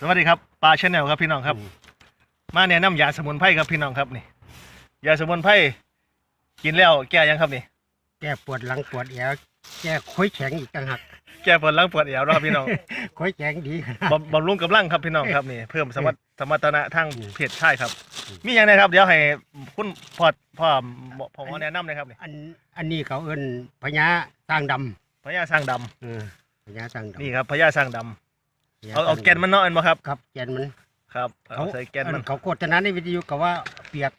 สวัสดีครับปลาชแนลครับพี่น้องครับอืมมาแนะนำยาสมุนไพรครับพี่น้องครับนี่ยาสมุนไพรกินแล้วแก้ยังครับนี่ แก้ปวดหลังปวดแอวแก้คุยแข็งอีกต่างหากแก้ปวดหลังปวดเอวเนาะครับพี่น้อง คุยแข็งดีขนาดบำบำรุงกำลังครับพี่น้องครับนี่เพิ่มสมรรถสมรรถนะทางอืมเพศชายครับ มีอย่างไรครับ เดี๋ยวให้คุณพ่อพ่อพ่อหมอแนะนำเลยครับนี่อันอันนี้เขาเอิ้นพญาสร้างดพญาสร้างดำำเออพญาสร้างดำนี่ครับพญาสร้างดำพญ เอาเอาสร้งดำแกนมันเนาะเอ็นบ่ครับครับแกนมันครับเอาใส่แกนมันอัเขาโฆษณาในวิทยุก็ว่าเปียก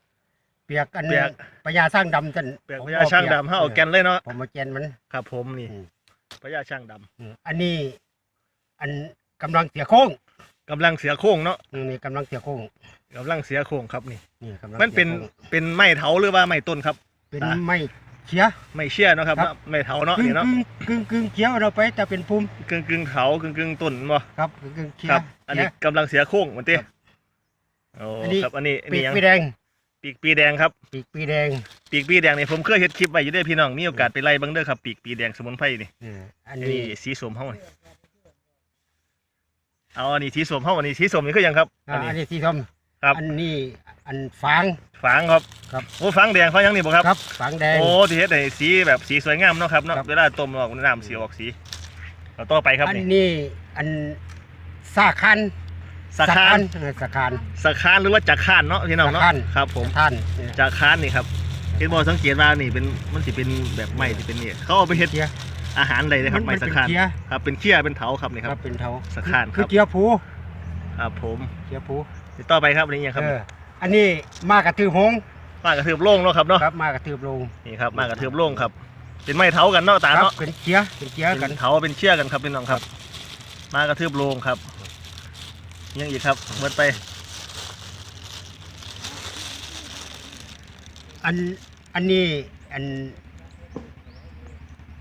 เปียกอันเปียก พญาสร้างดำจันเปลือกพญาสร้างดำเฮาเอาแกนเลยเนาะผมเอาแกนมัน ครับ ผมนี่อืม พญาสร้างดำอืมอันนี้ อันกำลังเสียโค้งกำลังเสียโค้งเนาะอืมนี่กำลังเสียโค้งกำลังเสียโค้งครับนี่ นี่กำลังมันเป็นสียโค้งเป็นไม้เถาหรือว่าไม้ต้นครับ เป็นอะไม้ เขีย ไม่เชื่อเนาะครับครับเนาะไม่เถาเนาะกึ่งนี่เนาะกึ่งกึ่งกึ่งเขียวเราไปแต่เป็นภูมิกึ่งกึ่งเถากึ่งกึ่งต้นบ่ครับกึ่งกึ่งเขียครัวบอันนี้กำลังเสียโค้งมันเต้ครับโอ้อันนี้ ครับอันนี้อันปีนี้กยังปีแดงปีกปีแดงครับ ปีกปีแดงปีกปีแดงนี่ผมเคยเฮ็ดคลิปไว้อยู่เด้อพี่น้องมีโอกาสไปไล่เบิ่งเด้อครับปีกปีแดงสมุนไพรนี่เอออันอันนี้นี้ สีส้มเฮานี่เอาอันนี้สีส้มเฮาอันนี้สีส้มนี่คือหยังครับ อ่าอันนี้อันนี้สีส้ม ครับ อันนี้อันฟาง ฝางครับครับ โอ้ฝางแดงเขายังนี่บ่ครับ ครับฟางแดง โอ้ที่เฮ็ดให้สีแบบสีสวยงามเนาะครับเนาะครับ เวลาต้มออกน้ำสีออกสีเอาต่อไปครับอันนี่นี้อันสาคันสะคานเออสาคานสะคานหรือว่าจักคานเนาะพี่น้องเนาะสะคาน ครับผมท่านจักคานนี่ครับเห็นบ่สังเกตว่านี่เป็นมันสิเป็นแบบไม้ที่เป็นนี่เขาเอาไปเฮ็ดเกียร์อาหารใดเลยครับมัไม้นสะเป็นคานเกียร์ครับเป็นเขี้ยเป็นเถาครับนี่คครัรับ บเป็นเทาสะคานคือครับเกียร์ผูครับผม เกียร์ผู ติดต่อไปครับอันนี้ยังครับเอออันนี้มากระตือหงส์มากระทืบโล่งเนาะครับเนาะครับมากระตือลงนี่ครับมากระทืบโล่งครับ เป็นไม้เถากันเนาะตาครับเนาะเป็นเกียร์เป็นเกียร์เป็กันนเถาเป็นเชี่ยกันครับพี่น้องครับ มากระทืบโล่งครับ ยังอีกครับเบิดไปอันอันนี้อัน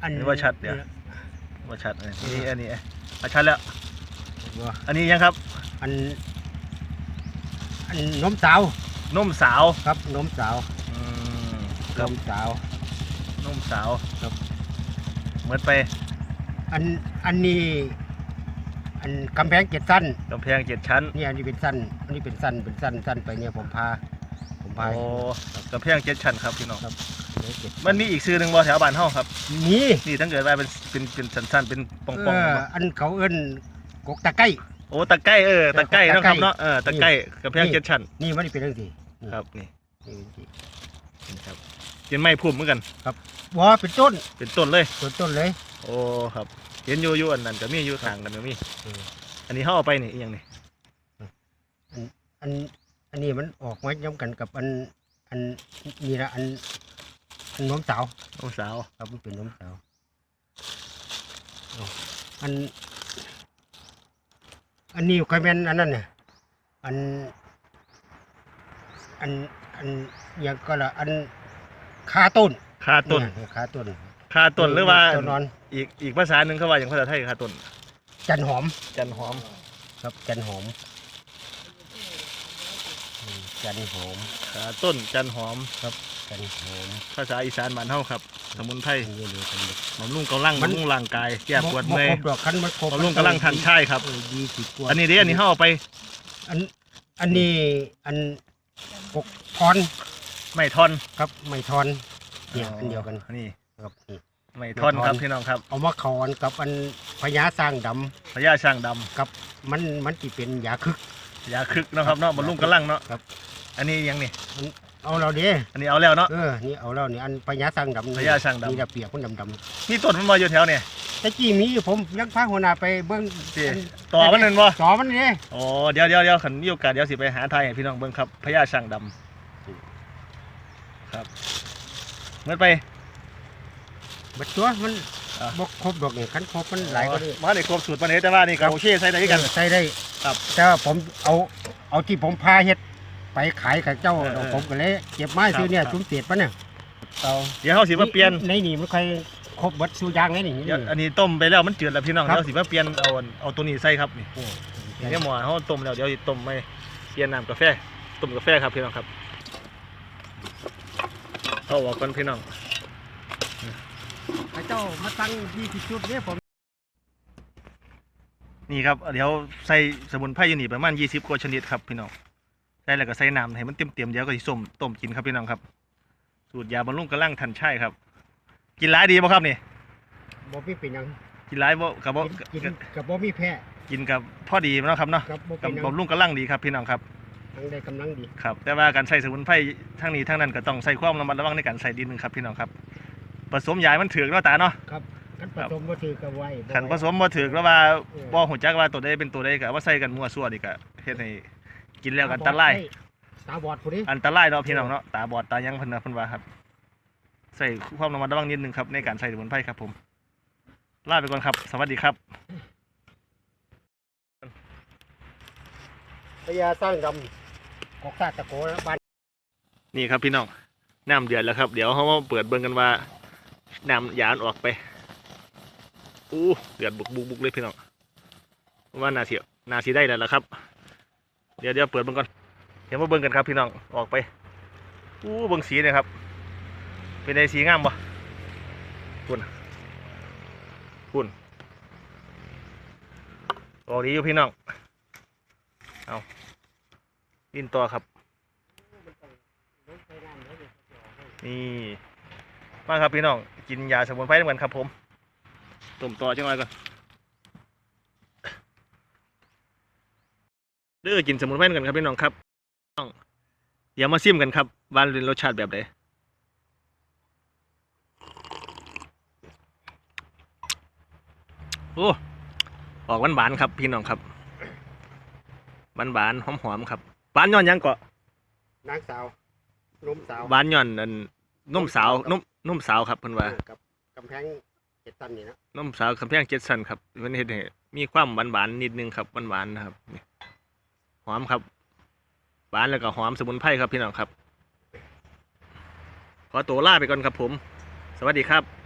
อันนี่ว่าชัดเดี๋ยวว่าชัดอันนี้อันนี้อะชัดแล้วว่าอันนี้ยังครับ อัน อันนมสาวนุ่มสาวครับนมสาวอืมนครับมสาวนุ่มสาวครับเบิดไปอันอันนี้อันกำแพงเจ็ดสั้นกำแพงเจ็ดชั้นเนี่ยอันนี้เป็นสั้นอันนี้เป็นสั้นเป็นสั้นสั้นไปเนี่ยผมพา ผมพาโอ้กำแพงเจ็ดชั้นครับพี่น้องครับเนี่ยเจ็ดมันมีอีกซื้อหนึ่งบ่แถวบ้านเฮาครับนี่นี่ถ้าเกิดว่าเป็นเป็นเป็นสั้นๆเป็นป่เอองๆอบ่อันเขาเอิ้นกกตะไก้ โอ้ตะไก้เออตะไก้ตะไก้เนาะครับเนาะเออตะไก้กำแพงนี่เจ็ดชั้นนี่มันเป็นเรื่องสินี่ครับนี่นี่เป็นสินี่ครับเป็นไม้พุ่มเหมือนกันว่าเป็นต้นเป็นต้นเลยต้นต้นเลย โอ้ครับเห็นอยู่อยู่อันนั้นก็มีอยู่ทางกันก็มีเอออันนี้เฮาเอาไปนี่อีหยังนี่อันอันนี้มันออกมาย้ำกันกับอันอันนี่ละอันอันนมสาวโอ้สาวครับมันเป็นนมสาวเอาอัน อันนี้ใครเป็นอันนั้นเนี่ยอัน อัน อันอยังก็ละอันคาต้นคาต้นเนี่ยคาต้นคาต้นหรือว่าต้นนอน อีกอีกภาษาหนึ่งเขาว่าอย่างภาษาไทยคาต้นจันหอม จันหอม ครับจันหอมอืมจันหอมคาต้นจันหอม จันหอมภาษาอีสานบ้านเฮาครับ สมุนไพรอันนี้เดียวกันเลย บำรุงกำลังมัน บำรุงร่างกายแก้ปวดบ่เมื่อยครบดอกคันมันครบบำรุงกำลังทันใช่ครับ เออดีสิบกว่าอันนี้เด้อันนี้เฮาเอาไปอันอันนี้อันกกทอนไม่ทอนครับไม่ทอนเนี่ยอันเดียวกันนี่ครับนี่ ไม่ทอนไม่ทอนครับพี่น้องครับเอามาเขอนกับอันพญาสร้างดำพญาช่างดำกับมันมันที่เป็นยาคึกยาคึกเนาะครับเนาะบำรุงกำลังเนาะครับ อันนี้ยังนี่ เอาเราเด้อันนี้เอาแล้วเนาะ เออ นี่เอาเรานี่อันพญาสร้างดำพญาสร้างดำนี่ระเปียกมันดำมีต้นมันมาอยู่แถวเนี่ยๆแต่กี้มีอยู่ผมยังพาหัวหน้าไปเบิ้งสิต่อมันนั่นบ่ต่อมันเด้อ๋อเดี๋ยวเดี๋ยวเดี๋ยวขันมีโอกาสเดี๋ยวสิไปหาไทยให้พี่น้องเบิ่งครับพญาช่างดำครับเมื่อไป บัดตัวมันอะ บกครบดอกนี่คันครบมันหลายก็ได้มาได้ครบสูตรปานนี้แต่ว่านี่ก็โอเคใส่ได้คือกัน ใส่ได้ครับ แต่ว่าผมเอาเอาที่ผมพาเฮ็ด ไปขายกับเจ้าเออเออ ผมก็เลยเก็บไม้ครับซื้อเนี่ยครับซุ้มเศษปะเนี่ยเอาเดี๋ยวเฮาสิมาเปลี่ยน ในนี่มันค่อยครบเบัดสู้ยางไงนี่ เดี๋ยวอันนี้ต้มไปแล้วมันจืดแล้วพี่น้องครับ เดี๋ยวสิมาเปลี่ยนเอาอันเอาตัวนี้ใส่ครับนี่โอ้นี่หมอเฮาต้มแล้วเดี๋ยวสิต้มไปเปลี่ยนน้ำกาแฟต้มกาแฟครับพี่น้องครับเอาออกก่อนพี่น้องพระเจ้ามาตั้งยี่สิบชุดเนี่ยผมนี่ครับเดี๋ยวใส่สมุนไพรอยู่นี่ประมาณยี่สิบกว่าชนิดครับพี่น้อง ใส่แล้วก็ใส่น้ำให้มันเต็มๆเดี๋ยวก็สิส้มต้มกินครับพี่น้องครับ สูตรยาบำรุงกระลังทันใช่ครับ กินหลายดีป่ะครับนี่บ่มีเป็นหยังกินหลายบ่กับบ่กินกินกับบ่มีแพ้กินกับพอดีเนาะครับเนาะกับบ่กัเป็บนหยังบำรุงกระลังดีครับพี่น้องครับ ทั้งได้กำลังดีครับแต่ว่าการใส่สมุนไพรทั้งนี้ทั้งนั้นก็ต้องใส่ความระมัดระวังในการใส่ดินนึงครับพี่น้องครับผสมยายมันถือเนาะตาเนาะ ครับคันผสมบ่ถือก็ไว้บ่ขันผไว้สมบ่ถือแล้วว่าเออบ่หูจักว่าตัวใดเป็นตัวใดก็เอามาใส่กันมั่วซั่วนี่ก็เฮ็ดให้ กินแล้วก็อันตรายตาบอดผู้นี้อันตรายเนาะพี่น้องเนาะตาบอดตายังเพิ่นนะเพิ่นว่าครับ ใส่ความระมัดระวังนิดนึงครับ ในการใส่สมุนไพรครับผมลาไปก่อนครับ สวัสดีครับพญาสร้างดำกอกซาตะโกนะบ้านนี่ครับพี่น้องน้ำเดือดแล้วครับ เดี๋ยวเขามาเปิดเบิ่งกันว่าน้ำยานออกไปอู้เดือดบุกบุกบุกเลยพี่น้องว่านาสีนาสีได้แล้วล่ะครับ เดี๋ยวเดี๋ยวเปิดเบิ่งก่อนเดี๋ยวมาเบิ่งกันครับพี่น้องออกไปอู้เบิ่งสีเนี่ยครับ เป็นไงสีงามปะคุณคุณออกดีอยู่พี่น้องเอาดินต่อครับ นี่มาครับพี่น้องกินยาสมุนไพรเหมือนกันครับผมต้มต่อจังไรก่อน เด้อกินสมุนไพรเหมือนกันครับพี่น้องครับน้องเดี๋ยวมาซิมกันครับว่าเป็นรสชาติแบบไหนโอ้ออกหวานหวานๆครับ พี่น้องครับหวานหวานๆหอมหอมๆครับหวานย้อนหยังเกาะนางสาวนุ่มสาวหวานย่อนอันนุ่มสาวนุ่มนุ่มสาวครับเพิ่นว่าเออกับกำแพงเจ็ดตันนี่นะนุ่มสาวคำแพงเจ็ดสันครับเพิ่นเฮ็ดให้มีความหวานหวานๆนิดนึงครับหวานหวานๆนะครับนี่ห อมครับหวานแล้วก็หอมสมุนไพรครับพี่น้องครับ ขอตัวลาไปก่อนครับผม สวัสดีครับ